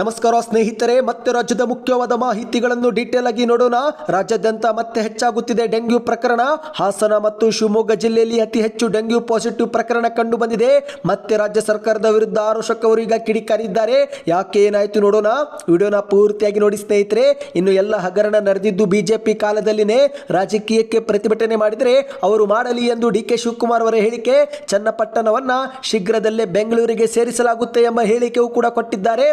ನಮಸ್ಕಾರ ಸ್ನೇಹಿತರೆ, ಮತ್ತೆ ರಾಜ್ಯದ ಮುಖ್ಯವಾದ ಮಾಹಿತಿಗಳನ್ನು ಡೀಟೇಲ್ ಆಗಿ ನೋಡೋಣ. ರಾಜ್ಯಾದ್ಯಂತ ಮತ್ತೆ ಹೆಚ್ಚಾಗುತ್ತಿದೆ ಡೆಂಗ್ಯೂ ಪ್ರಕರಣ. ಹಾಸನ ಮತ್ತು ಶಿವಮೊಗ್ಗ ಜಿಲ್ಲೆಯಲ್ಲಿ ಅತಿ ಹೆಚ್ಚು ಡೆಂಗ್ಯೂ ಪಾಸಿಟಿವ್ ಪ್ರಕರಣ ಕಂಡು ಬಂದಿದೆ ಮತ್ತೆ ರಾಜ್ಯ ಸರ್ಕಾರದ ವಿರುದ್ಧ ಆರೋಷಕವರು ಈಗ ಕಿಡಿಕಾರಿದ್ದಾರೆ. ಯಾಕೆ ಏನಾಯ್ತು ನೋಡೋಣ. ವಿಡಿಯೋನ ಪೂರ್ತಿಯಾಗಿ ನೋಡಿ ಸ್ನೇಹಿತರೆ. ಇನ್ನು ಎಲ್ಲ ಹಗರಣ ನಡೆದಿದ್ದು ಬಿಜೆಪಿ ಕಾಲದಲ್ಲಿನೇ. ರಾಜಕೀಯಕ್ಕೆ ಪ್ರತಿಭಟನೆ ಮಾಡಿದರೆ ಅವರು ಮಾಡಲಿ ಎಂದು ಡಿ ಕೆ ಶಿವಕುಮಾರ್ ಅವರ ಹೇಳಿಕೆ. ಚನ್ನಪಟ್ಟಣವನ್ನ ಶೀಘ್ರದಲ್ಲೇ ಬೆಂಗಳೂರಿಗೆ ಸೇರಿಸಲಾಗುತ್ತೆ ಎಂಬ ಹೇಳಿಕೆಯೂ ಕೂಡ ಕೊಟ್ಟಿದ್ದಾರೆ.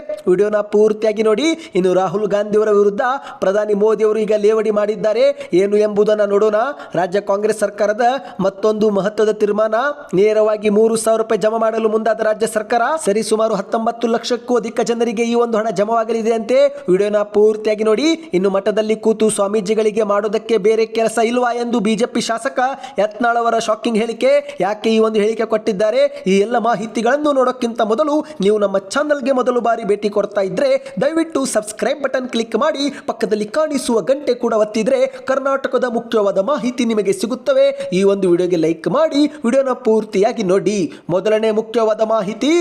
ವಿಡಿಯೋನ ಪೂರ್ತಿಯಾಗಿ ನೋಡಿ, ಇನ್ನು ರಾಹುಲ್ ಗಾಂಧಿಯವರ ವಿರುದ್ಧ ಪ್ರಧಾನಿ ಮೋದಿ ಅವರು ಈಗ ಲೇವಡಿ ಮಾಡಿದ್ದಾರೆ. ಏನು ಎಂಬುದನ್ನು ನೋಡೋಣ. ರಾಜ್ಯ ಕಾಂಗ್ರೆಸ್ ಸರ್ಕಾರದ ಮತ್ತೊಂದು ಮಹತ್ವದ ತೀರ್ಮಾನ, ನೇರವಾಗಿ ಮೂರು ಸಾವಿರ ರೂಪಾಯಿ ಜಮಾ ಮಾಡಲು ಮುಂದಾದ ರಾಜ್ಯ ಸರ್ಕಾರ. ಸರಿ, ಸುಮಾರು ಹತ್ತೊಂಬತ್ತು ಲಕ್ಷಕ್ಕೂ ಅಧಿಕ ಜನರಿಗೆ ಈ ಒಂದು ಹಣ ಜಮವಾಗಲಿದೆ ಅಂತೆ. ವಿಡಿಯೋನ ಪೂರ್ತಿಯಾಗಿ ನೋಡಿ. ಇನ್ನು ಮಠದಲ್ಲಿ ಕೂತು ಸ್ವಾಮೀಜಿಗಳಿಗೆ ಮಾಡೋದಕ್ಕೆ ಬೇರೆ ಕೆಲಸ ಇಲ್ವಾ ಎಂದು ಬಿಜೆಪಿ ಶಾಸಕ ಯತ್ನಾಳ್ ಅವರ ಶಾಕಿಂಗ್ ಹೇಳಿಕೆ. ಯಾಕೆ ಈ ಒಂದು ಹೇಳಿಕೆ ಕೊಟ್ಟಿದ್ದಾರೆ? ಈ ಎಲ್ಲ ಮಾಹಿತಿಗಳನ್ನು ನೋಡೋಕ್ಕಿಂತ ಮೊದಲು ನೀವು ನಮ್ಮ ಚಾನಲ್ಗೆ ಮೊದಲು ಬಾರಿ ಭೇಟಿ ಕೊಡ್ತಾ ಇದ್ರೆ ದಯವಿಟ್ಟು ಸಬ್ಸ್ಕ್ರೈಬ್ ಬಟನ್ ಕ್ಲಿಕ್ ಮಾಡಿ, ಪಕ್ಕದಲ್ಲಿ ಕಾಣಿಸುವ ಗಂಟೆ ಕೂಡ ಒತ್ತಿದ್ರೆ ಕರ್ನಾಟಕದ ಮುಖ್ಯವಾದ ಮಾಹಿತಿ ನಿಮಗೆ ಸಿಗುತ್ತವೆ. ಈ ಒಂದು ವಿಡಿಯೋಗೆ ಲೈಕ್ ಮಾಡಿ, ವಿಡಿಯೋನ ಪೂರ್ತಿಯಾಗಿ ನೋಡಿ. ಮೊದಲನೇ ಮುಖ್ಯವಾದ ಮಾಹಿತಿ.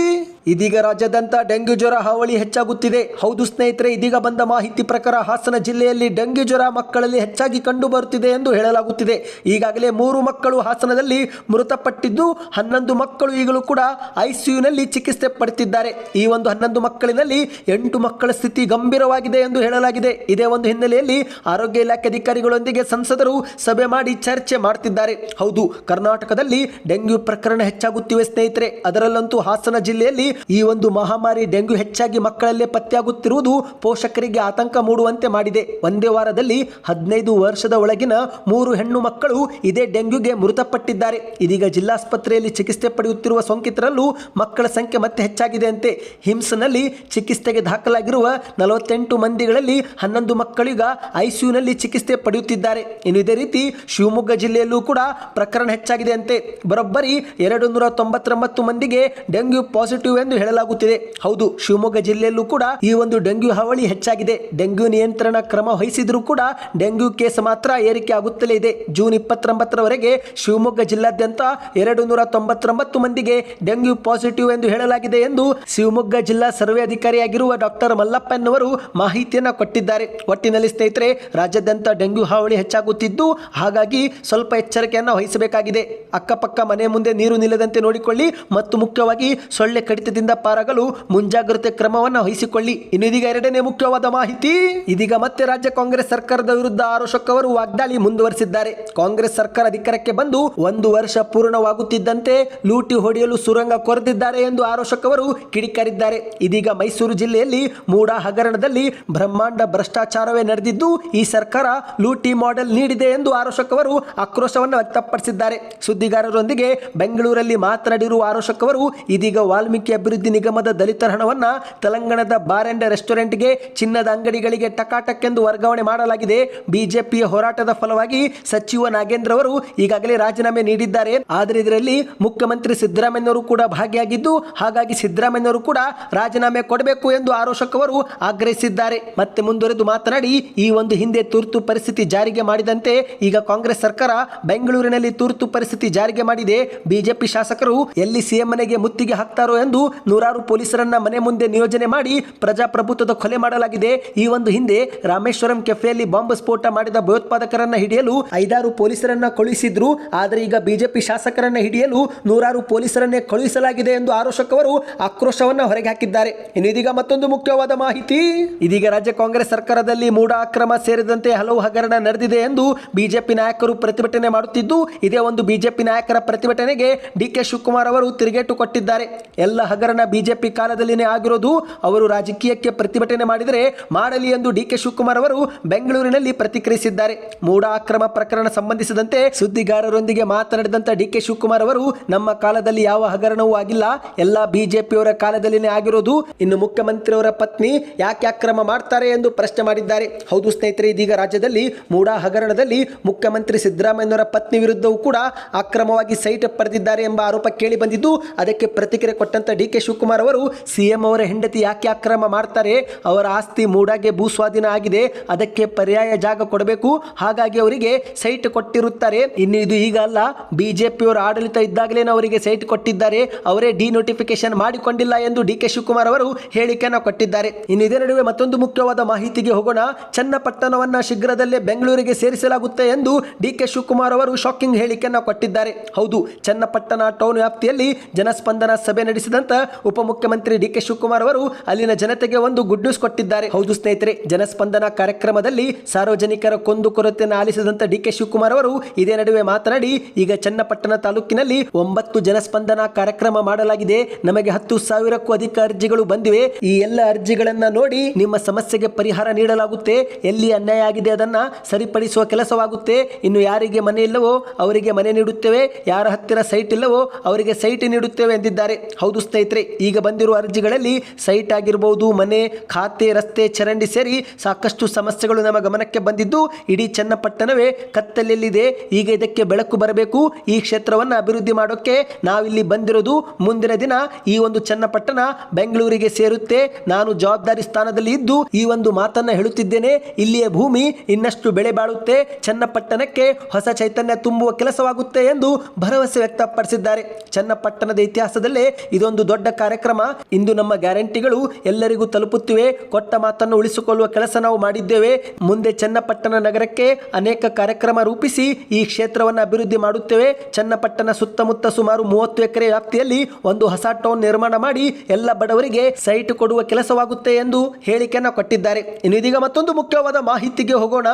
ಇದೀಗ ರಾಜ್ಯಾದ್ಯಂತ ಡೆಂಗ್ಯೂ ಜ್ವರ ಹಾವಳಿ ಹೆಚ್ಚಾಗುತ್ತಿದೆ. ಹೌದು ಸ್ನೇಹಿತರೆ, ಇದೀಗ ಬಂದ ಮಾಹಿತಿ ಪ್ರಕಾರ ಹಾಸನ ಜಿಲ್ಲೆಯಲ್ಲಿ ಡೆಂಗ್ಯೂ ಜ್ವರ ಮಕ್ಕಳಲ್ಲಿ ಹೆಚ್ಚಾಗಿ ಕಂಡು ಬರುತ್ತಿದೆ ಎಂದು ಹೇಳಲಾಗುತ್ತಿದೆ. ಈಗಾಗಲೇ ಮೂರು ಮಕ್ಕಳು ಹಾಸನದಲ್ಲಿ ಮೃತಪಟ್ಟಿದ್ದು, ಹನ್ನೊಂದು ಮಕ್ಕಳು ಈಗಲೂ ಕೂಡ ಐಸಿಯುನಲ್ಲಿ ಚಿಕಿತ್ಸೆ ಪಡೆದಿದ್ದಾರೆ ಈ ಒಂದು ಹನ್ನೊಂದು ಮಕ್ಕಳಿನಲ್ಲಿ ಎಂಟು ಮಕ್ಕಳ ಸ್ಥಿತಿ ಗಂಭೀರವಾಗಿದೆ ಎಂದು ಹೇಳಲಾಗಿದೆ. ಇದೇ ಒಂದು ಹಿನ್ನೆಲೆಯಲ್ಲಿ ಆರೋಗ್ಯ ಇಲಾಖೆ ಅಧಿಕಾರಿಗಳೊಂದಿಗೆ ಸಂಸದರು ಸಭೆ ಮಾಡಿ ಚರ್ಚೆ ಮಾಡ್ತಿದ್ದಾರೆ. ಹೌದು, ಕರ್ನಾಟಕದಲ್ಲಿ ಡೆಂಗ್ಯೂ ಪ್ರಕರಣ ಹೆಚ್ಚಾಗುತ್ತಿವೆ ಸ್ನೇಹಿತರೆ. ಅದರಲ್ಲಂತೂ ಹಾಸನ ಜಿಲ್ಲೆಯಲ್ಲಿ ಈ ಒಂದು ಮಹಾಮಾರಿ ಡೆಂಗ್ಯೂ ಹೆಚ್ಚಾಗಿ ಮಕ್ಕಳಲ್ಲೇ ಪತ್ತೆಯಾಗುತ್ತಿರುವುದು ಪೋಷಕರಿಗೆ ಆತಂಕ ಮೂಡುವಂತೆ ಮಾಡಿದೆ. ಒಂದೇ ವಾರದಲ್ಲಿ ಹದಿನೈದು ವರ್ಷದ ಒಳಗಿನ ಮೂರು ಹೆಣ್ಣು ಮಕ್ಕಳು ಇದೇ ಡೆಂಗ್ಯೂಗೆ ಮೃತಪಟ್ಟಿದ್ದಾರೆ. ಇದೀಗ ಜಿಲ್ಲಾಸ್ಪತ್ರೆಯಲ್ಲಿ ಚಿಕಿತ್ಸೆ ಪಡೆಯುತ್ತಿರುವ ಸೋಂಕಿತರಲ್ಲೂ ಮಕ್ಕಳ ಸಂಖ್ಯೆ ಮತ್ತೆ ಹೆಚ್ಚಾಗಿದೆ ಅಂತೆ ಹಿಮ್ಸ್ನಲ್ಲಿ ಚಿಕಿತ್ಸೆಗೆ ದಾಖಲಾಗಿರುವ ನಲವತ್ತೆಂಟು ಮಂದಿಗಳಲ್ಲಿ ಹನ್ನೊಂದು ಮಕ್ಕಳೀಗ ಐಸಿಯುನಲ್ಲಿ ಚಿಕಿತ್ಸೆ ಪಡೆಯುತ್ತಿದ್ದಾರೆ. ಇನ್ನು ಇದೇ ರೀತಿ ಶಿವಮೊಗ್ಗ ಜಿಲ್ಲೆಯಲ್ಲೂ ಕೂಡ ಪ್ರಕರಣ ಹೆಚ್ಚಾಗಿದೆ ಅಂತೆ ಬರೋಬ್ಬರಿ ಎರಡು ನೂರ ತೊಂಬತ್ತೊಂಬತ್ತು ಮಂದಿಗೆ ಡೆಂಗ್ಯೂ ಪಾಸಿಟಿವ್ ಎಂದು ಹೇಳಲಾಗುತ್ತಿದೆ. ಹೌದು, ಶಿವಮೊಗ್ಗ ಜಿಲ್ಲೆಯಲ್ಲೂ ಕೂಡ ಈ ಒಂದು ಡೆಂಗ್ಯೂ ಹಾವಳಿ ಹೆಚ್ಚಾಗಿದೆ. ಡೆಂಗ್ಯೂ ನಿಯಂತ್ರಣ ಕ್ರಮ ವಹಿಸಿದ್ರೂ ಕೂಡ ಡೆಂಗ್ಯೂ ಕೇಸ್ ಮಾತ್ರ ಏರಿಕೆ ಆಗುತ್ತಲೇ ಇದೆ. ಜೂನ್ ಇಪ್ಪತ್ತೊಂಬತ್ತರವರೆಗೆ ಶಿವಮೊಗ್ಗ ಜಿಲ್ಲಾದ್ಯಂತ ಎರಡು ನೂರ ತೊಂಬತ್ತೊಂಬತ್ತು ಮಂದಿಗೆ ಡೆಂಗ್ಯೂ ಪಾಸಿಟಿವ್ ಎಂದು ಹೇಳಲಾಗಿದೆ ಎಂದು ಶಿವಮೊಗ್ಗ ಜಿಲ್ಲಾ ಸರ್ವೆ ಅಧಿಕಾರಿಯಾಗಿರುವ ಡಾಕ್ಟರ್ ಮಲ್ಲಪ್ಪನವರು ಮಾಹಿತಿಯನ್ನು ಕೊಟ್ಟಿದ್ದಾರೆ. ಒಟ್ಟಿನಲ್ಲಿ ಸ್ನೇಹಿತರೆ, ರಾಜ್ಯಾದ್ಯಂತ ಡೆಂಗ್ಯೂ ಹಾವಳಿ ಹೆಚ್ಚಾಗುತ್ತಿದ್ದು, ಹಾಗಾಗಿ ಸ್ವಲ್ಪ ಎಚ್ಚರಿಕೆಯನ್ನು ವಹಿಸಬೇಕಾಗಿದೆ. ಅಕ್ಕಪಕ್ಕ ಮನೆ ಮುಂದೆ ನೀರು ನಿಲ್ಲದಂತೆ ನೋಡಿಕೊಳ್ಳಿ, ಮತ್ತು ಮುಖ್ಯವಾಗಿ ಸೊಳ್ಳೆ ಕಡಿತದಿಂದ ಪಾರಾಗಲು ಮುಂಜಾಗ್ರತೆ ಕ್ರಮವನ್ನು ವಹಿಸಿಕೊಳ್ಳಿ. ಇನ್ನು ಇದೀಗ ಎರಡನೇ ಮುಖ್ಯವಾದ ಮಾಹಿತಿ. ಇದೀಗ ಮತ್ತೆ ರಾಜ್ಯ ಕಾಂಗ್ರೆಸ್ ಸರ್ಕಾರದ ವಿರುದ್ಧ ಆರೋಶಕ್ ಅವರು ವಾಗ್ದಾಳಿ ಮುಂದುವರೆಸಿದ್ದಾರೆ. ಕಾಂಗ್ರೆಸ್ ಸರ್ಕಾರ ಅಧಿಕಾರಕ್ಕೆ ಬಂದು ಒಂದು ವರ್ಷ ಪೂರ್ಣವಾಗುತ್ತಿದ್ದಂತೆ ಲೂಟಿ ಹೊಡೆಯಲು ಸುರಂಗ ಕೊರೆದಿದ್ದಾರೆ ಎಂದು ಆರೋಶಕ್ ಅವರು ಕಿಡಿಕಾರಿದ್ದಾರೆ. ಇದೀಗ ಮೈಸೂರು ಜಿಲ್ಲೆಯಲ್ಲಿ ಮೂಡಾ ಹಗರಣದಲ್ಲಿ ಬ್ರಹ್ಮಾಂಡ ಭ್ರಷ್ಟಾಚಾರವೇ ನಡೆದಿದ್ದು, ಈ ಸರ್ಕಾರ ಲೂಟಿ ಮಾಡೆಲ್ ನೀಡಿದೆ ಎಂದು ಆರೋಶಕ್ ಅವರು ಆಕ್ರೋಶವನ್ನು ವ್ಯಕ್ತಪಡಿಸಿದ್ದಾರೆ. ಸುದ್ದಿಗಾರರೊಂದಿಗೆ ಬೆಂಗಳೂರಲ್ಲಿ ಮಾತನಾಡಿರುವ ಆರೋಶಕ್ ಅವರು ಇದೀಗ ವಾಲ್ಮೀಕಿ ಅಭಿವೃದ್ಧಿ ನಿಗಮದ ದಲಿತರ ಹಣವನ್ನು ತೆಲಂಗಾಣದ ಬಾರ್ ಅಂಡ್ ರೆಸ್ಟೋರೆಂಟ್ಗೆ ಚಿನ್ನದ ಅಂಗಡಿಗಳಿಗೆ ಟಕಾಟಕ್ಕೆಂದು ವರ್ಗಾವಣೆ ಮಾಡಲಾಗಿದೆ. ಬಿಜೆಪಿಯ ಹೋರಾಟದ ಫಲವಾಗಿ ಸಚಿವ ನಾಗೇಂದ್ರ ಅವರು ಈಗಾಗಲೇ ರಾಜೀನಾಮೆ ನೀಡಿದ್ದಾರೆ. ಆದರೆ ಇದರಲ್ಲಿ ಮುಖ್ಯಮಂತ್ರಿ ಸಿದ್ದರಾಮಯ್ಯವರು ಕೂಡ ಭಾಗಿಯಾಗಿದ್ದು, ಹಾಗಾಗಿ ಸಿದ್ದರಾಮಯ್ಯವರು ಕೂಡ ರಾಜೀನಾಮೆ ಕೊಡಬೇಕು ಎಂದು ಆರೋಶಕ್ ಅವರು ಆಗ್ರಹಿಸಿದ್ದಾರೆ. ಮತ್ತೆ ಮುಂದುವರೆದು ಮಾತನಾಡಿ, ಈ ಒಂದು ಹಿಂದೆ ತುರ್ತು ಪರಿಸ್ಥಿತಿ ಜಾರಿಗೆ ಮಾಡಿದಂತೆ ಈಗ ಕಾಂಗ್ರೆಸ್ ಸರ್ಕಾರ ಬೆಂಗಳೂರಿನಲ್ಲಿ ತುರ್ತು ಪರಿಸ್ಥಿತಿ ಜಾರಿಗೆ ಮಾಡಿದೆ. ಬಿಜೆಪಿ ಶಾಸಕರು ಎಲ್ಲಿ ಸಿಎಂ ಮನೆಗೆ ಮುತ್ತಿಗೆ ಹಾಕ್ತಾರೋ ಎಂದು ನೂರಾರು ಪೊಲೀಸರನ್ನ ಮನೆ ಮುಂದೆ ನಿಯೋಜನೆ ಮಾಡಿ ಪ್ರಜಾಪ್ರಭುತ್ವದ ಕೊಲೆ ಮಾಡಲಾಗಿದೆ. ಈ ಒಂದು ಹಿಂದೆ ರಾಮೇಶ್ವರಂ ಕೆಫೆಯಲ್ಲಿ ಬಾಂಬ್ ಸ್ಫೋಟ ಮಾಡಿದ ಭಯೋತ್ಪಾದಕರನ್ನ ಹಿಡಿಯಲು ಐದಾರು ಪೊಲೀಸರನ್ನ ಕಳುಹಿಸಿದ್ರು. ಆದರೆ ಈಗ ಬಿಜೆಪಿ ಶಾಸಕರನ್ನ ಹಿಡಿಯಲು ನೂರಾರು ಪೊಲೀಸರನ್ನೇ ಕಳುಹಿಸಲಾಗಿದೆ ಎಂದು ಆರೋಶಕ್ ಅವರು ಆಕ್ರೋಶವನ್ನ ಹೊರಗೆ ಹಾಕಿದ್ದಾರೆ ಇನ್ನು ಮತ್ತೊಂದು ಮುಖ್ಯವಾದ ಮಾಹಿತಿ. ಇದೀಗ ರಾಜ್ಯ ಕಾಂಗ್ರೆಸ್ ಸರ್ಕಾರದಲ್ಲಿ ಮೂಢ ಅಕ್ರಮ ಸೇರಿದಂತೆ ಹಲವು ಹಗರಣ ನಡೆದಿದೆ ಎಂದು ಬಿಜೆಪಿ ನಾಯಕರು ಪ್ರತಿಭಟನೆ ಮಾಡುತ್ತಿದ್ದು, ಇದೇ ಒಂದು ಬಿಜೆಪಿ ನಾಯಕರ ಪ್ರತಿಭಟನೆಗೆ ಡಿ ಕೆ ಶಿವಕುಮಾರ್ ಅವರು ತಿರುಗೇಟು ಕೊಟ್ಟಿದ್ದಾರೆ. ಎಲ್ಲ ಹಗರಣ ಬಿಜೆಪಿ ಕಾಲದಲ್ಲಿನೇ ಆಗಿರೋದು, ಅವರು ರಾಜಕೀಯಕ್ಕೆ ಪ್ರತಿಭಟನೆ ಮಾಡಿದರೆ ಮಾಡಲಿ ಎಂದು ಡಿ ಕೆ ಶಿವಕುಮಾರ್ ಅವರು ಬೆಂಗಳೂರಿನಲ್ಲಿ ಪ್ರತಿಕ್ರಿಯಿಸಿದ್ದಾರೆ. ಮೂಡ ಅಕ್ರಮ ಪ್ರಕರಣ ಸಂಬಂಧಿಸಿದಂತೆ ಸುದ್ದಿಗಾರರೊಂದಿಗೆ ಮಾತನಾಡಿದಂತ ಡಿ ಕೆ ಶಿವಕುಮಾರ್ ಅವರು, ನಮ್ಮ ಕಾಲದಲ್ಲಿ ಯಾವ ಹಗರಣವೂ ಆಗಿಲ್ಲ, ಎಲ್ಲ ಬಿಜೆಪಿಯವರ ಕಾಲದಲ್ಲಿನೇ ಆಗಿರೋದು, ಇನ್ನು ಮುಖ್ಯಮಂತ್ರಿಯವರ ಪತ್ನಿ ಯಾಕೆ ಅಕ್ರಮ ಮಾಡ್ತಾರೆ ಎಂದು ಪ್ರಶ್ನೆ ಮಾಡಿದ್ದಾರೆ. ಹೌದು ಸ್ನೇಹಿತರೆ, ಇದೀಗ ರಾಜ್ಯದಲ್ಲಿ ಮೂಡಾ ಹಗರಣದಲ್ಲಿ ಮುಖ್ಯಮಂತ್ರಿ ಸಿದ್ದರಾಮಯ್ಯನವರ ಪತ್ನಿ ವಿರುದ್ಧವೂ ಕೂಡ ಅಕ್ರಮವಾಗಿ ಸೈಟ್ ಪಡೆದಿದ್ದಾರೆ ಎಂಬ ಆರೋಪ ಕೇಳಿ ಬಂದಿದ್ದು, ಅದಕ್ಕೆ ಪ್ರತಿಕ್ರಿಯೆ ಕೊಟ್ಟಂತ ಡಿ ಕೆ ಶಿವಕುಮಾರ್ ಅವರು ಸಿಎಂ ಅವರ ಹೆಂಡತಿ ಯಾಕೆ ಅಕ್ರಮ ಮಾಡ್ತಾರೆ? ಅವರ ಆಸ್ತಿ ಮೂಡಾಗೆ ಭೂಸ್ವಾಧೀನ ಆಗಿದೆ. ಅದಕ್ಕೆ ಪರ್ಯಾಯ ಜಾಗ ಕೊಡಬೇಕು. ಹಾಗಾಗಿ ಅವರಿಗೆ ಸೈಟ್ ಕೊಟ್ಟಿರುತ್ತಾರೆ. ಇನ್ನು ಇದು ಈಗ ಅಲ್ಲ. ಬಿಜೆಪಿಯವರ ಆಡಳಿತ ಇದ್ದಾಗಲೇ ಅವರಿಗೆ ಸೈಟ್ ಕೊಟ್ಟಿದ್ದಾರೆ. ಅವರೇ ಡಿ ನೋಟಿಫಿಕೇಶನ್ ಮಾಡಿಕೊಂಡಿಲ್ಲ ಎಂದು ಡಿ ಕೆ ಶಿವಕುಮಾರ್ ಅವರು ಹೇಳಿಕೆಯನ್ನು ಕೊಟ್ಟಿದ್ದಾರೆ. ಇನ್ನು ಇದೇ ನಡುವೆ ಮತ್ತೊಂದು ಮುಖ್ಯವಾದ ಮಾಹಿತಿಗೆ ಹೋಗೋಣ. ಚನ್ನಪಟ್ಟಣವನ್ನ ಶೀಘ್ರದಲ್ಲೇ ಬೆಂಗಳೂರಿಗೆ ಸೇರಿಸಲಾಗುತ್ತೆ ಎಂದು ಡಿ ಕೆ ಶಿವಕುಮಾರ್ ಅವರು ಶಾಕಿಂಗ್ ಹೇಳಿಕೆಯನ್ನು ಕೊಟ್ಟಿದ್ದಾರೆ. ಹೌದು, ಚನ್ನಪಟ್ಟಣ ಟೌನ್ ವ್ಯಾಪ್ತಿಯಲ್ಲಿ ಜನಸ್ಪಂದನ ಸಭೆ ನಡೆಸಿದಂತ ಉಪಮುಖ್ಯಮಂತ್ರಿ ಡಿ ಕೆ ಶಿವಕುಮಾರ್ ಅವರು ಅಲ್ಲಿನ ಜನತೆಗೆ ಒಂದು ಗುಡ್ ನ್ಯೂಸ್ ಕೊಟ್ಟಿದ್ದಾರೆ. ಹೌದು ಸ್ನೇಹಿತರೆ, ಜನಸ್ಪಂದನ ಕಾರ್ಯಕ್ರಮದಲ್ಲಿ ಸಾರ್ವಜನಿಕರ ಕೊಂದು ಕೊರತೆಯನ್ನು ಆಲಿಸಿದಂತ ಡಿ ಕೆ ಶಿವಕುಮಾರ್ ಅವರು ಇದೇ ನಡುವೆ ಮಾತನಾಡಿ, ಈಗ ಚನ್ನಪಟ್ಟಣ ತಾಲೂಕಿನಲ್ಲಿ ಒಂಬತ್ತು ಜನಸ್ಪಂದನ ಕಾರ್ಯಕ್ರಮ ಮಾಡಲಾಗಿದೆ. ನಮಗೆ ಹತ್ತು ಸಾವಿರಕ್ಕೂ ಅಧಿಕ ಅರ್ಜಿಗಳು ಬಂದಿವೆ. ಈ ಎಲ್ಲ ಅರ್ಜಿಗಳನ್ನ ನೋಡಿ ನಿಮ್ಮ ಸಮಸ್ಯೆಗೆ ಪರಿಹಾರ ನೀಡಲಾಗುತ್ತೆ. ಎಲ್ಲಿ ಅನ್ಯಾಯ ಆಗಿದೆ ಅದನ್ನ ಸರಿಪಡಿಸುವ ಕೆಲಸವಾಗುತ್ತೆ. ಇನ್ನು ಯಾರಿಗೆ ಮನೆ ಇಲ್ಲವೋ ಅವರಿಗೆ ಮನೆ ನೀಡುತ್ತೇವೆ. ಯಾರ ಹತ್ತಿರ ಸೈಟ್ ಇಲ್ಲವೋ ಅವರಿಗೆ ಸೈಟ್ ನೀಡುತ್ತೇವೆ ಎಂದಿದ್ದಾರೆ. ಹೌದು ಸ್ನೇಹಿತರೆ ಈಗ ಬಂದಿರುವ ಅರ್ಜಿಗಳಲ್ಲಿ ಸೈಟ್ ಆಗಿರ್ಬೋದು, ಮನೆ, ಖಾತೆ, ರಸ್ತೆ, ಚರಂಡಿ ಸೇರಿ ಸಾಕಷ್ಟು ಸಮಸ್ಯೆಗಳು ನಮ್ಮ ಗಮನಕ್ಕೆ ಬಂದಿದ್ದು, ಇಡೀ ಚನ್ನಪಟ್ಟಣವೇ ಕತ್ತಲೆಯಲ್ಲಿದೆ. ಈಗ ಇದಕ್ಕೆ ಬೆಳಕು ಬರಬೇಕು. ಈ ಕ್ಷೇತ್ರವನ್ನು ಅಭಿವೃದ್ಧಿ ಮಾಡೋಕ್ಕೆ ನಾವಿಲ್ಲಿ ಬಂದಿರೋದು ಮುಂದಿನ ದಿನ ಈ ಒಂದು ಚನ್ನಪಟ್ಟಣ ಬೆಂಗಳೂರಿಗೆ ಸೇರುತ್ತೆ. ನಾನು ಜವಾಬ್ದಾರಿ ಸ್ಥಾನದಲ್ಲಿ ಇದ್ದು ಈ ಒಂದು ಮಾತನ್ನ ಹೇಳುತ್ತಿದ್ದೇನೆ. ಇಲ್ಲಿಯ ಭೂಮಿ ಇನ್ನಷ್ಟು ಬೆಳೆ ಬಾಳುತ್ತೆ. ಚನ್ನಪಟ್ಟಣಕ್ಕೆ ಹೊಸ ಚೈತನ್ಯ ತುಂಬುವ ಕೆಲಸವಾಗುತ್ತೆ ಎಂದು ಭರವಸೆ ವ್ಯಕ್ತಪಡಿಸಿದ್ದಾರೆ. ಚನ್ನಪಟ್ಟಣದ ಇತಿಹಾಸದಲ್ಲೇ ಇದೊಂದು ದೊಡ್ಡ ಕಾರ್ಯಕ್ರಮ. ಇಂದು ನಮ್ಮ ಗ್ಯಾರಂಟಿಗಳು ಎಲ್ಲರಿಗೂ ತಲುಪುತ್ತಿವೆ. ಕೊಟ್ಟ ಮಾತನ್ನು ಉಳಿಸಿಕೊಳ್ಳುವ ಕೆಲಸ ನಾವು ಮಾಡಿದ್ದೇವೆ. ಮುಂದೆ ಚನ್ನಪಟ್ಟಣ ನಗರಕ್ಕೆ ಅನೇಕ ಕಾರ್ಯಕ್ರಮ ರೂಪಿಸಿ ಈ ಕ್ಷೇತ್ರವನ್ನು ಅಭಿವೃದ್ಧಿ ಮಾಡುತ್ತೇವೆ. ಚನ್ನಪಟ್ಟಣ ಸುತ್ತಮುತ್ತ ಸುಮಾರು ಮೂವತ್ತು ಎಕರೆ ವ್ಯಾಪ್ತಿಯಲ್ಲಿ ಒಂದು ಹೊಸ ಟೌನ್ ನಿರ್ಮಾಣ ಮಾಡಿ ಎಲ್ಲ ಬಡವರಿಗೆ ಸೈಟ್ ಕೊಡುವ ಕೆಲಸವಾಗುತ್ತೆ ಎಂದು ಹೇಳಿಕೆಯನ್ನು ಕೊಟ್ಟಿದ್ದಾರೆ. ಇನ್ನು ಇದೀಗ ಮತ್ತೊಂದು ಮುಖ್ಯವಾದ ಮಾಹಿತಿಗೆ ಹೋಗೋಣ.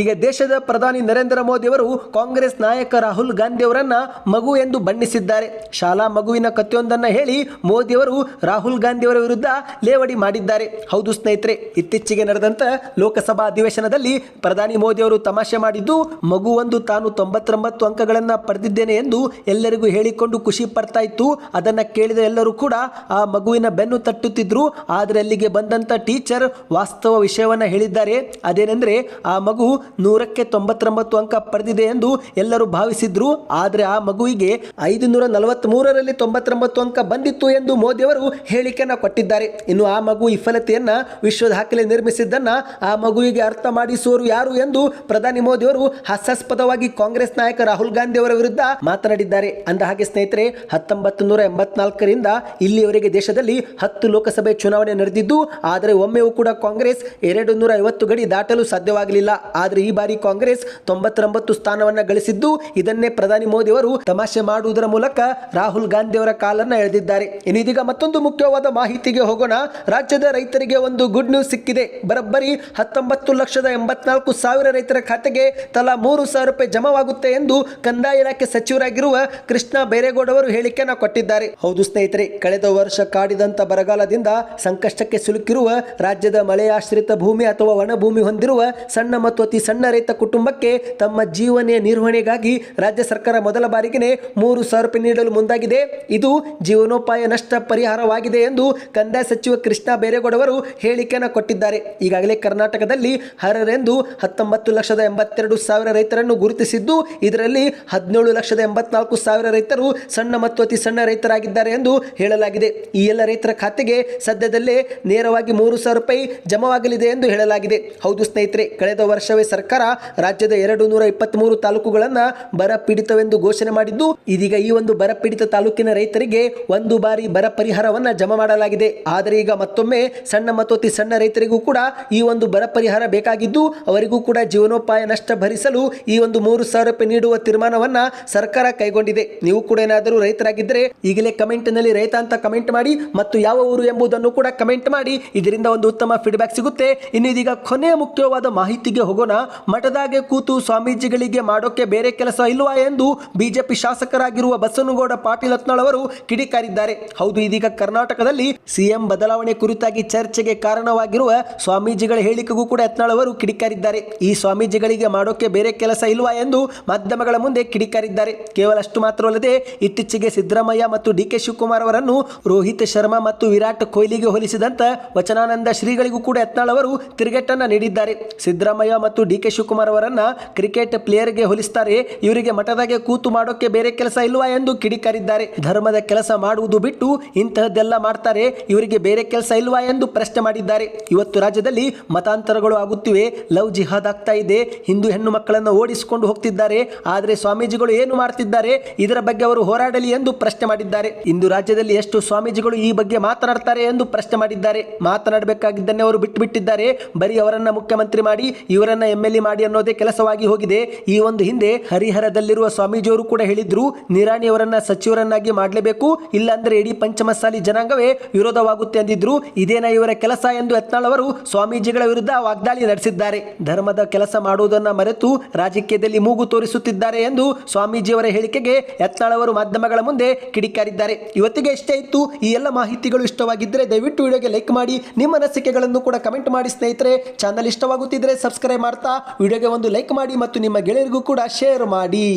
ಈಗ ದೇಶದ ಪ್ರಧಾನಿ ನರೇಂದ್ರ ಮೋದಿ ಅವರು ಕಾಂಗ್ರೆಸ್ ನಾಯಕ ರಾಹುಲ್ ಗಾಂಧಿ ಅವರನ್ನ ಮಗು ಎಂದು ಬಣ್ಣಿಸಿದ್ದಾರೆ. ಶಾಲಾ ಮಗುವಿನ ಕಥೆಯೊಂದನ್ನು ಹೇಳಿ ಮೋದಿ ಅವರು ರಾಹುಲ್ ಗಾಂಧಿಯವರ ವಿರುದ್ಧ ಲೇವಡಿ ಮಾಡಿದ್ದಾರೆ. ಹೌದು ಸ್ನೇಹಿತರೆ, ಇತ್ತೀಚೆಗೆ ನಡೆದಂತ ಲೋಕಸಭಾ ಅಧಿವೇಶನದಲ್ಲಿ ಪ್ರಧಾನಿ ಮೋದಿ ಅವರು ತಮಾಷೆ ಮಾಡಿದ್ದು ಮಗುವೊಂದು ತಾನು ತೊಂಬತ್ತೊಂಬತ್ತು ಅಂಕಗಳನ್ನ ಪಡೆದಿದ್ದೇನೆ ಎಂದು ಎಲ್ಲರಿಗೂ ಹೇಳಿಕೊಂಡು ಖುಷಿ ಪಡ್ತಾ ಇತ್ತು. ಅದನ್ನ ಕೇಳಿದ ಎಲ್ಲರೂ ಕೂಡ ಆ ಮಗುವಿನ ಬೆನ್ನು ತಟ್ಟುತ್ತಿದ್ರು. ಆದರೆ ಅಲ್ಲಿಗೆ ಬಂದಂತ ಟೀಚರ್ ವಾಸ್ತವ ವಿಷಯವನ್ನ ಹೇಳಿದ್ದಾರೆ. ಅದೇನೆಂದ್ರೆ, ಆ ಮಗು ನೂರಕ್ಕೆ ತೊಂಬತ್ತೊಂಬತ್ತು ಅಂಕ ಪಡೆದಿದೆ ಎಂದು ಎಲ್ಲರೂ ಭಾವಿಸಿದ್ರು. ಆದರೆ ಆ ಮಗುವಿಗೆ ಐದು ನೂರ ನಲವತ್ಮೂರರಲ್ಲಿ ತೊಂಬತ್ತೊಂಬತ್ತು ಅಂಕ ಬಂದಿತ್ತು ಎಂದು ಮೋದಿ ಅವರು ಹೇಳಿಕೆಯನ್ನ ಕೊಟ್ಟಿದ್ದಾರೆ. ಇನ್ನು ಆ ಮಗು ವಿಫಲತೆಯನ್ನು ವಿಶ್ವದ ದಾಖಲೆ ನಿರ್ಮಿಸಿದ್ದನ್ನು ಆ ಮಗುವಿಗೆ ಅರ್ಥ ಮಾಡಿಸುವರು ಯಾರು ಎಂದು ಪ್ರಧಾನಿ ಮೋದಿ ಅವರು ಹಾಸ್ಯಾಸ್ಪದವಾಗಿ ಕಾಂಗ್ರೆಸ್ ನಾಯಕ ರಾಹುಲ್ ಗಾಂಧಿ ಅವರ ವಿರುದ್ಧ ಮಾತನಾಡಿದ್ದಾರೆ. ಅಂದ ಹಾಗೆ ಸ್ನೇಹಿತರೆ ಹತ್ತೊಂಬತ್ತು ನೂರ ಎಂಬತ್ನಾಲ್ಕರಿಂದ ಇಲ್ಲಿಯವರೆಗೆ ದೇಶದಲ್ಲಿ ಹತ್ತು ಲೋಕಸಭೆ ಚುನಾವಣೆ ನಡೆದಿದ್ದು, ಆದರೆ ಒಮ್ಮೆಯೂ ಕೂಡ ಕಾಂಗ್ರೆಸ್ ಎರಡು ನೂರ ಐವತ್ತು ಗಡಿ ದಾಟಲು ಸಾಧ್ಯವಾಗಲಿಲ್ಲ. ಆದರೆ ಈ ಬಾರಿ ಕಾಂಗ್ರೆಸ್ ತೊಂಬತ್ತೊಂಬತ್ತು ಸ್ಥಾನವನ್ನು ಗಳಿಸಿದ್ದು, ಇದನ್ನೇ ಪ್ರಧಾನಿ ಮೋದಿ ಅವರು ತಮಾಷೆ ಮಾಡುವುದರ ಮೂಲಕ ರಾಹುಲ್ ಗಾಂಧಿ ಅವರ ಕಾಲನ್ನು ಎಳೆದಿದ್ದಾರೆ. ಇನ್ನು ಇದೀಗ ಮತ್ತೊಂದು ಮುಖ್ಯವಾದ ಮಾಹಿತಿಗೆ ಹೋಗೋಣ. ರಾಜ್ಯದ ರೈತರಿಗೆ ಒಂದು ಗುಡ್ ನ್ಯೂಸ್ ಸಿಕ್ಕಿದೆ. ಬರಬ್ಬರಿ ಹತ್ತೊಂಬತ್ತು ಲಕ್ಷದ ಎಂಬತ್ನಾಲ್ಕು ಸಾವಿರ ರೈತರ ಖಾತೆಗೆ ತಲಾ ಮೂರು ಸಾವಿರ ರೂಪಾಯಿ ಜಮಾವಾಗುತ್ತೆ ಎಂದು ಕಂದಾಯ ಇಲಾಖೆ ಸಚಿವರಾಗಿರುವ ಕೃಷ್ಣ ಬೈರೇಗೌಡ ಅವರು ಹೇಳಿಕೆಯನ್ನು ಕೊಟ್ಟಿದ್ದಾರೆ. ಹೌದು ಸ್ನೇಹಿತರೆ, ಕಳೆದ ವರ್ಷ ಕಾಡಿದಂತ ಬರಗಾಲದಿಂದ ಸಂಕಷ್ಟಕ್ಕೆ ಸಿಲುಕಿರುವ ರಾಜ್ಯದ ಮಳೆಯಾಶ್ರಿತ ಭೂಮಿ ಅಥವಾ ಒಣಭೂಮಿ ಹೊಂದಿರುವ ಸಣ್ಣ ಮತ್ತು ಅತಿ ಸಣ್ಣ ರೈತ ಕುಟುಂಬಕ್ಕೆ ತಮ್ಮ ಜೀವನ ನಿರ್ವಹಣೆಗಾಗಿ ರಾಜ್ಯ ಸರ್ಕಾರ ಮೊದಲ ಬಾರಿಗೆ ಮೂರು ಸಾವಿರ ರೂಪಾಯಿ ನೀಡಲು ಮುಂದಾಗಿದೆ. ಇದು ಜೀವನೋಪಾಯ ನಷ್ಟ ಪರಿಹಾರವಾಗಿದೆ ಎಂದು ಕಂದಾಯ ಸಚಿವ ಕೃಷ್ಣ ಬೈರೇಗೌಡವರು ಹೇಳಿಕೆಯನ್ನು ಕೊಟ್ಟಿದ್ದಾರೆ. ಈಗಾಗಲೇ ಕರ್ನಾಟಕದಲ್ಲಿ ಹರರೆಂದು ಹತ್ತೊಂಬತ್ತು ಲಕ್ಷದ ಎಂಬತ್ತೆರಡು ಸಾವಿರ ರೈತರನ್ನು ಗುರುತಿಸಿದ್ದು, ಇದರಲ್ಲಿ ಹದಿನೇಳು ಲಕ್ಷದ ಎಂಬತ್ನಾಲ್ಕು ಸಾವಿರ ರೈತರು ಸಣ್ಣ ಮತ್ತು ಅತಿ ಸಣ್ಣ ರೈತರಾಗಿದ್ದಾರೆ ಎಂದು ಹೇಳಲಾಗಿದೆ. ಈ ಎಲ್ಲ ರೈತರ ಖಾತೆಗೆ ಸದ್ಯದಲ್ಲೇ ನೇರವಾಗಿ ಮೂರು ಸಾವಿರ ರೂಪಾಯಿ ಜಮವಾಗಲಿದೆ ಎಂದು ಹೇಳಲಾಗಿದೆ. ಹೌದು ಸ್ನೇಹಿತರೆ, ಕಳೆದ ವರ್ಷವೇ ಸರ್ಕಾರ ರಾಜ್ಯದ ಎರಡು ನೂರ ಇಪ್ಪತ್ತ್ಮೂರು ತಾಲೂಕುಗಳನ್ನು ಬರ ಪೀಡಿತವೆಂದು ಘೋಷಣೆ ಮಾಡಿದ್ದು, ಇದೀಗ ಈ ಒಂದು ಬರ ಪೀಡಿತ ತಾಲೂಕಿನ ರೈತರಿಗೆ ಒಂದು ಬಾರಿ ಬರ ಪರಿಹಾರವನ್ನ ಜಮಾ ಮಾಡಲಾಗಿದೆ. ಆದರೆ ಈಗ ಮತ್ತೊಮ್ಮೆ ಸಣ್ಣ ಮತ್ತು ಅತಿ ಸಣ್ಣ ರೈತರಿಗೂ ಕೂಡ ಈ ಒಂದು ಬರ ಪರಿಹಾರ ಬೇಕಾಗಿದ್ದು, ಅವರಿಗೂ ಕೂಡ ಜೀವನೋಪಾಯ ನಷ್ಟ ಭರಿಸಲು ಈ ಒಂದು ಮೂರು ಸಾವಿರ ರೂಪಾಯಿ ನೀಡುವ ತೀರ್ಮಾನವನ್ನ ಸರ್ಕಾರ ಕೈಗೊಂಡಿದೆ. ನೀವು ಕೂಡ ಏನಾದರೂ ರೈತರಾಗಿದ್ದರೆ ಈಗಲೇ ಕಮೆಂಟ್ನಲ್ಲಿ ರೈತ ಅಂತ ಕಮೆಂಟ್ ಮಾಡಿ ಮತ್ತು ಯಾವ ಊರು ಎಂಬುದನ್ನು ಕೂಡ ಕಮೆಂಟ್ ಮಾಡಿ. ಇದರಿಂದ ಒಂದು ಉತ್ತಮ ಫೀಡ್ಬ್ಯಾಕ್ ಸಿಗುತ್ತೆ. ಇನ್ನು ಇದೀಗ ಕೊನೆಯ ಮುಖ್ಯವಾದ ಮಾಹಿತಿಗೆ ಹೋಗೋಣ. ಮಠದಾಗೆ ಕೂತು ಸ್ವಾಮೀಜಿಗಳಿಗೆ ಮಾಡೋಕೆ ಬೇರೆ ಕೆಲಸ ಇಲ್ವಾ ಎಂದು ಬಿಜೆಪಿ ಶಾಸಕರಾಗಿರುವ ಬಸವನಗೌಡ ಪಾಟೀಲ್ ಹತ್ನಾಳ್ ಅವರು ಕಿಡಿಕಾರಿದ್ದಾರೆ. ಹೌದು, ಇದೀಗ ಕರ್ನಾಟಕದಲ್ಲಿ ಸಿಎಂ ಬದಲಾವಣೆ ಕುರಿತಾಗಿ ಚರ್ಚೆಗೆ ಕಾರಣವಾಗಿರುವ ಸ್ವಾಮೀಜಿಗಳ ಹೇಳಿಕೆಗೂ ಕೂಡ ಯತ್ನಾಳ್ ಅವರು ಕಿಡಿಕಾರಿದ್ದಾರೆ. ಈ ಸ್ವಾಮೀಜಿಗಳಿಗೆ ಮಾಡೋಕೆ ಬೇರೆ ಕೆಲಸ ಇಲ್ವಾ ಎಂದು ಮಾಧ್ಯಮಗಳ ಮುಂದೆ ಕಿಡಿಕಾರಿದ್ದಾರೆ. ಕೇವಲ ಅಷ್ಟು ಮಾತ್ರವಲ್ಲದೆ ಇತ್ತೀಚೆಗೆ ಸಿದ್ದರಾಮಯ್ಯ ಮತ್ತು ಡಿ ಕೆ ಶಿವಕುಮಾರ್ ಅವರನ್ನು ರೋಹಿತ್ ಶರ್ಮಾ ಮತ್ತು ವಿರಾಟ್ ಕೊಹ್ಲಿಗೆ ಹೋಲಿಸಿದಂತ ವಚನಾನಂದ ಶ್ರೀಗಳಿಗೂ ಕೂಡ ಯತ್ನಾಳ್ ಅವರು ತಿರುಗೇಟನ್ನ ನೀಡಿದ್ದಾರೆ. ಸಿದ್ದರಾಮಯ್ಯ ಮತ್ತು ಡಿ ಕೆ ಶಿವಕುಮಾರ್ ಅವರನ್ನ ಕ್ರಿಕೆಟ್ ಪ್ಲೇಯರ್ಗೆ ಹೋಲಿಸ್ತಾರೆ. ಇವರಿಗೆ ಮಠದಾಗೆ ಕೂತು ಮಾಡೋಕೆ ಬೇರೆ ಕೆಲಸ ಇಲ್ವಾ ಎಂದು ಕಿಡಿಕಾರಿದ್ದಾರೆ. ಧರ್ಮದ ಕೆಲಸ ಮಾಡುವುದು ಬಿಟ್ಟು ಇಂತಹದ್ದೆಲ್ಲ ಮಾಡ್ತಾರೆ, ಇವರಿಗೆ ಬೇರೆ ಕೆಲಸ ಇಲ್ವಾ ಎಂದು ಪ್ರಶ್ನೆ ಮಾಡಿದ್ದಾರೆ. ಇವತ್ತು ರಾಜ್ಯದಲ್ಲಿ ಮತಾಂತರಗಳು ಆಗುತ್ತಿವೆ, ಲವ್ ಜಿಹಾದ್ ಆಗ್ತಾ ಇದೆ, ಹಿಂದೂ ಹೆಣ್ಣು ಮಕ್ಕಳನ್ನು ಓಡಿಸಿಕೊಂಡು ಹೋಗ್ತಿದ್ದಾರೆ, ಆದರೆ ಸ್ವಾಮೀಜಿಗಳು ಏನು ಮಾಡ್ತಿದ್ದಾರೆ, ಇದರ ಬಗ್ಗೆ ಅವರು ಹೋರಾಡಲಿ ಎಂದು ಪ್ರಶ್ನೆ ಮಾಡಿದ್ದಾರೆ. ಇಂದು ರಾಜ್ಯದಲ್ಲಿ ಎಷ್ಟು ಸ್ವಾಮೀಜಿಗಳು ಈ ಬಗ್ಗೆ ಮಾತನಾಡ್ತಾರೆ ಎಂದು ಪ್ರಶ್ನೆ ಮಾಡಿದ್ದಾರೆ. ಮಾತನಾಡಬೇಕಾಗಿದ್ದನ್ನೇ ಅವರು ಬಿಟ್ಟು ಬಿಟ್ಟಿದ್ದಾರೆ ಬರೀ ಅವರನ್ನ ಮುಖ್ಯಮಂತ್ರಿ ಮಾಡಿ, ಇವರನ್ನ ಎಂ ಎಲ್ ಎ ಮಾಡಿ ಅನ್ನೋದೇ ಕೆಲಸವಾಗಿ ಹೋಗಿದೆ. ಈ ಒಂದು ಹಿಂದೆ ಹರಿಹರದಲ್ಲಿರುವ ಸ್ವಾಮೀಜಿಯವರು ಕೂಡ ಹೇಳಿದ್ರು, ನಿರಾಣಿ ಅವರನ್ನ ಸಚಿವರನ್ನಾಗಿ ಮಾಡಲೇಬೇಕು, ಇಲ್ಲಾಂದ್ರೆ ಇಡೀ ಪಂಚಮಸಾಲಿ ಜನಾಂಗವೇ ವಿರೋಧವಾಗುತ್ತೆ ಎಂದಿದ್ರು ಇದೇನ ಇವರ ಕೆಲಸ ಎಂದು ಯತ್ನಾಳ್ ಅವರು ಸ್ವಾಮೀಜಿಗಳ ವಿರುದ್ಧ ವಾಗ್ದಾಳಿ ನಡೆಸಿದ್ದಾರೆ. ಧರ್ಮದ ಕೆಲಸ ಮಾಡುವುದನ್ನು ಮರೆತು ರಾಜಕೀಯದಲ್ಲಿ ಮೂಗು ತೋರಿಸುತ್ತಿದ್ದಾರೆ ಎಂದು ಸ್ವಾಮೀಜಿಯವರ ಹೇಳಿಕೆಗೆ ಯತ್ನಾಳ್ ಅವರು ಮಾಧ್ಯಮಗಳ ಮುಂದೆ ಕಿಡಿಕಾರಿದ್ದಾರೆ. ಇವತ್ತಿಗೆ ಇಷ್ಟೇ ಇತ್ತು, ಈ ಎಲ್ಲ ಮಾಹಿತಿಗಳು ಇಷ್ಟವಾಗಿದ್ದರೆ ದಯವಿಟ್ಟು ವಿಡಿಯೋಗೆ ಲೈಕ್ ಮಾಡಿ, ನಿಮ್ಮ ಅನಿಸಿಕೆಗಳನ್ನು ಕೂಡ ಕಮೆಂಟ್ ಮಾಡಿ ಸ್ನೇಹಿತರೆ. ಚಾನಲ್ ಇಷ್ಟವಾಗುತ್ತಿದ್ದರೆ ಸಬ್ಸ್ಕ್ರೈಬ್ ಮಾಡ್ತಾ, ವಿಡಿಯೋಗೆ ಒಂದು ಲೈಕ್ ಮಾಡಿ ಮತ್ತು ನಿಮ್ಮ ಗೆಳೆಯರಿಗೂ ಕೂಡ ಶೇರ್ ಮಾಡಿ.